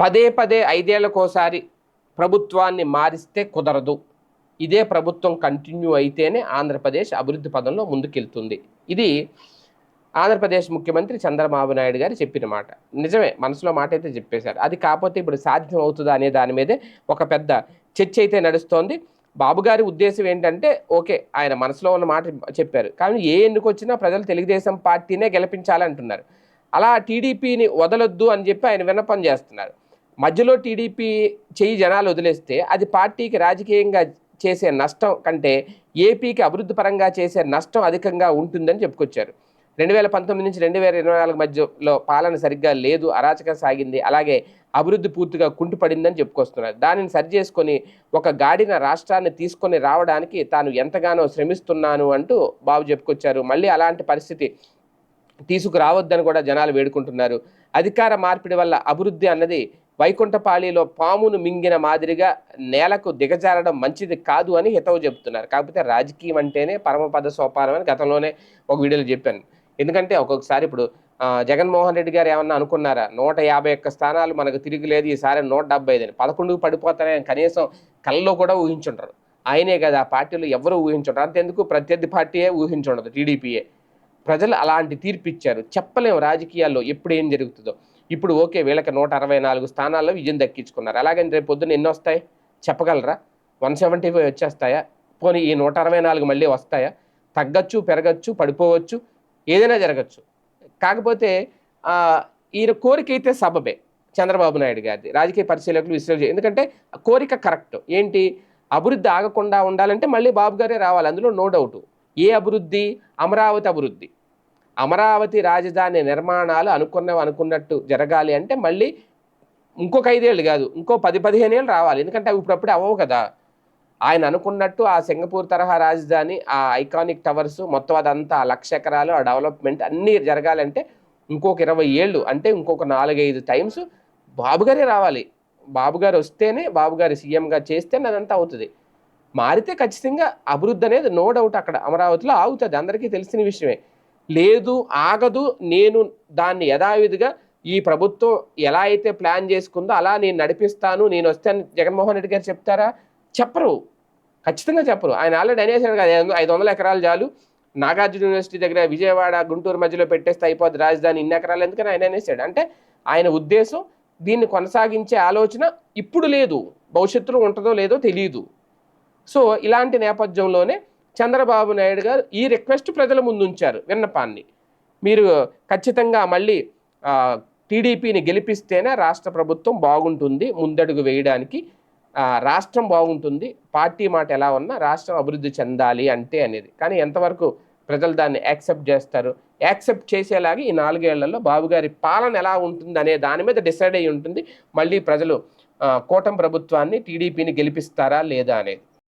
పదే పదే ఐదేళ్ళకోసారి ప్రభుత్వాన్ని మారిస్తే కుదరదు. ఇదే ప్రభుత్వం కంటిన్యూ అయితేనే ఆంధ్రప్రదేశ్ అభివృద్ధి పదంలో ముందుకెళ్తుంది. ఇది ఆంధ్రప్రదేశ్ ముఖ్యమంత్రి చంద్రబాబు నాయుడు గారు చెప్పిన మాట. నిజమే మనసులో మాట అయితే చెప్పేశారు. అది కాకపోతే ఇప్పుడు సాధ్యం అవుతుందా అనే దాని మీదే ఒక పెద్ద చర్చ అయితే నడుస్తోంది. బాబు గారి ఉద్దేశం ఏంటంటే ఓకే ఆయన మనసులో ఉన్న మాట చెప్పారు. కానీ ఏ ఎన్నిక వచ్చినా ప్రజలు తెలుగుదేశం పార్టీనే గెలిపించాలంటున్నారు. అలా టీడీపీని వదలొద్దు అని చెప్పి ఆయన విన్నపం చేస్తున్నారు. మధ్యలో టీడీపీ చెయ్యి జనాలు వదిలేస్తే అది పార్టీకి రాజకీయంగా చేసే నష్టం కంటే ఏపీకి అభివృద్ధి పరంగా చేసే నష్టం అధికంగా ఉంటుందని చెప్పుకొచ్చారు. రెండు వేల పంతొమ్మిది నుంచి రెండు వేల ఇరవై నాలుగు మధ్యలో పాలన సరిగ్గా లేదు అరాచకం సాగింది అలాగే అభివృద్ధి పూర్తిగా కుంటుపడిందని చెప్పుకొస్తున్నారు. దానిని సరి చేసుకొని ఒక గాడిన రాష్ట్రాన్ని తీసుకొని రావడానికి తాను ఎంతగానో శ్రమిస్తున్నాను అంటూ బాబు చెప్పుకొచ్చారు. మళ్ళీ అలాంటి పరిస్థితి తీసుకురావద్దని కూడా జనాలు వేడుకుంటున్నారు. అధికార మార్పిడి వల్ల అభివృద్ధి అన్నది వైకుంఠపాళిలో పామును మింగిన మాదిరిగా నేలకు దిగజారడం మంచిది కాదు అని హితవు చెబుతున్నారు. కాకపోతే రాజకీయం అంటేనే పరమపద సోపానం అని గతంలోనే ఒక వీడియోలో చెప్పాను. ఎందుకంటే ఒక్కొక్కసారి ఇప్పుడు జగన్మోహన్ రెడ్డి గారు ఏమన్నా అనుకున్నారా? నూట యాభై ఒక్క స్థానాలు మనకు తిరిగి లేదు ఈసారి నూట డెబ్బై ఐదు పదకొండుకు పడిపోతారని కనీసం కళ్ళలో కూడా ఊహించుంటారు ఆయనే కదా ఆ పార్టీలో ఎవరు ఊహించుంటారు అంతెందుకు? ప్రత్యర్థి పార్టీయే ఊహించుండదు టీడీపీయే. ప్రజలు అలాంటి తీర్పు ఇచ్చారు చెప్పలేము రాజకీయాల్లో ఎప్పుడు ఏం జరుగుతుందో. ఇప్పుడు ఓకే వీళ్ళకి నూట అరవై నాలుగు స్థానాల్లో విజయం దక్కించుకున్నారు. అలాగని రేపు పొద్దున్న ఎన్ని వస్తాయి? చెప్పగలరా? వన్ సెవెంటీ ఫైవ్ వచ్చేస్తాయా? పోనీ ఈ నూట అరవై నాలుగు మళ్ళీ వస్తాయా? తగ్గచ్చు పెరగచ్చు పడిపోవచ్చు ఏదైనా జరగచ్చు. కాకపోతే ఈయన కోరిక అయితే సబబే చంద్రబాబు నాయుడు గారిది. రాజకీయ పరిశీలకులు విశ్లేషణ ఎందుకంటే ఆ కోరిక కరెక్ట్. ఏంటి? అభివృద్ధి ఆగకుండా ఉండాలంటే మళ్ళీ బాబు గారే రావాలి. అందులో నో డౌట్. ఏ అభివృద్ధి? అమరావతి అభివృద్ధి. అమరావతి రాజధాని నిర్మాణాలు అనుకున్నవి అనుకున్నట్టు జరగాలి అంటే మళ్ళీ ఇంకొక ఐదేళ్ళు కాదు ఇంకో పది పదిహేను ఏళ్ళు రావాలి. ఎందుకంటే అవి ఇప్పుడప్పుడే అవ్వవు కదా. ఆయన అనుకున్నట్టు ఆ సింగపూర్ తరహా రాజధాని ఆ ఐకానిక్ టవర్స్ మొత్తం అదంతా ఆ లక్ష ఎకరాలు ఆ డెవలప్మెంట్ అన్నీ జరగాలంటే ఇంకొక ఇరవై ఏళ్ళు అంటే ఇంకొక నాలుగైదు టైమ్స్ బాబుగారే రావాలి. బాబుగారు వస్తేనే బాబుగారు సీఎంగా చేస్తేనే అదంతా అవుతుంది. మారితే ఖచ్చితంగా అభివృద్ధి అనేది నో డౌట్ అక్కడ అమరావతిలో ఆగుతుంది. అందరికీ తెలిసిన విషయమే. లేదు ఆగదు నేను దాన్ని యథావిధిగా ఈ ప్రభుత్వం ఎలా అయితే ప్లాన్ చేసుకుందో అలా నేను నడిపిస్తాను నేను వస్తాను. జగన్మోహన్ రెడ్డి గారు చెప్తారా? చెప్పరు. ఖచ్చితంగా చెప్పరు. ఆయన ఆల్రెడీ అనేసాడు కదా ఐదు- వందల ఎకరాలు చాలు నాగార్జున యూనివర్సిటీ దగ్గర విజయవాడ గుంటూరు మధ్యలో పెట్టేస్తే అయిపోద్ది రాజధాని ఇన్ని ఎకరాలు ఎందుకని ఆయన అనేసాడు అంటే ఆయన ఉద్దేశం దీన్ని కొనసాగించే ఆలోచన ఇప్పుడు లేదు. భవిష్యత్తులో ఉంటుందో లేదో తెలియదు సో ఇలాంటి నేపథ్యంలోనే చంద్రబాబు నాయుడు గారు ఈ రిక్వెస్ట్ ప్రజల ముందుంచారు విన్నపాన్ని. మీరు ఖచ్చితంగా మళ్ళీ టీడీపీని గెలిపిస్తేనే రాష్ట్ర ప్రభుత్వం బాగుంటుంది ముందడుగు వేయడానికి. రాష్ట్రం బాగుంటుంది పార్టీ మాట ఎలా ఉన్నా రాష్ట్రం అభివృద్ధి చెందాలి అంటే అనేది. కానీ ఎంతవరకు ప్రజలు దాన్ని యాక్సెప్ట్ చేస్తారు? యాక్సెప్ట్ చేసేలాగా ఈ నాలుగేళ్ళలో బాబు గారి పాలన ఎలా ఉంటుంది అనే దాని మీద డిసైడ్ అయి ఉంటుంది. మళ్ళీ ప్రజలు కూటమి ప్రభుత్వాన్ని టీడీపీని గెలిపిస్తారా లేదా అనేది.